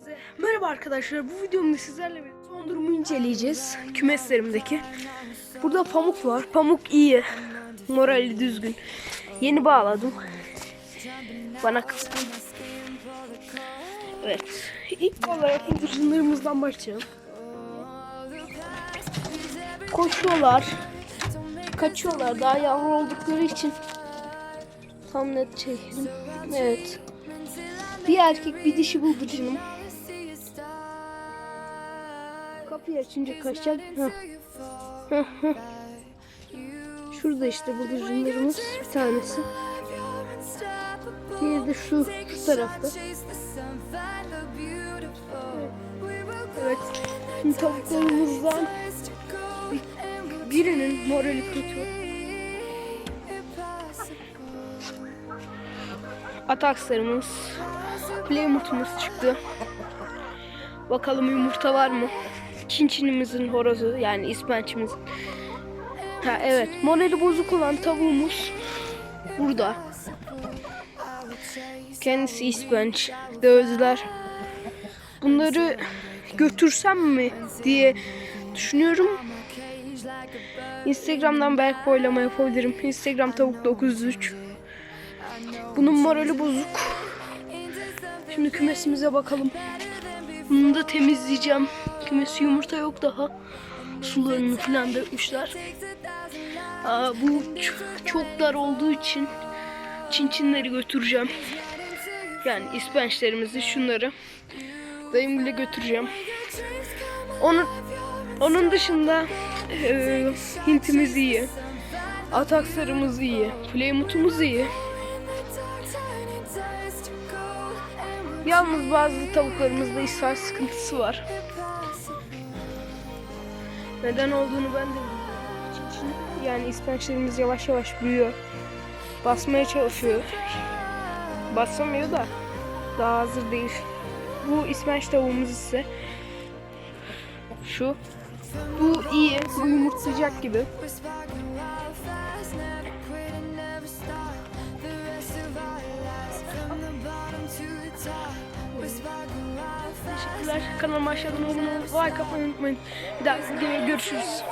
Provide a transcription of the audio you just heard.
Herkese Merhaba arkadaşlar. Bu videomda sizlerle bir son durumu inceleyeceğiz. Kümeslerimdeki. Burada pamuk var. Pamuk iyi. Morali düzgün. Yeni bağladım. Bana kızdı. Evet. İlk olarak bıldırcınlarımızdan başlayalım. Koşuyorlar. Kaçıyorlar. Daha yavru oldukları için. Tam net çekelim. Evet. Bir erkek bir dişi bıldırcınım. Kapıyı açınca kaçacak. Şurada işte bıldırcınlarımız bir tanesi. Diğeri de şu, şu tarafta. Evet. Şimdi tavuklarımızdan birinin morali kötü. Atakslarımız, Plymouth'umuz çıktı. Bakalım yumurta var mı? Çinçinimizin horozu yani ispençimizin. Ha evet. Morali bozuk olan tavuğumuz burada. Kendisi ispenç. Dövdüler. Bunları götürsem mi diye düşünüyorum. Instagram'dan belki oylama yapabilirim. Instagram tavuk 903. Bunun morali bozuk. Şimdi kümesimize bakalım. Bunu da temizleyeceğim. Kümesi yumurta yok daha. Sularını falan dökmüşler. Aa, bu çok dar olduğu için çinçinleri götüreceğim. Yani ispençlerimizi şunları dayımla götüreceğim. Onun onun dışında e, hintimiz iyi. Ataksarımız iyi. Plymouth'umuz iyi. Yalnız bazı tavuklarımızda ishal sıkıntısı var. Neden olduğunu ben de bilmiyorum. Yani ispençlerimiz yavaş yavaş büyüyor. Basmaya çalışıyor. Basamıyor da daha hazır değil. Bu ispenç tavuğumuz ise şu. Bu iyi. Bu yumurtlayacak gibi. Teşekkürler. Kanalıma aşağıdan abone olup like atmayı unutmayın. Bir daha görüşürüz.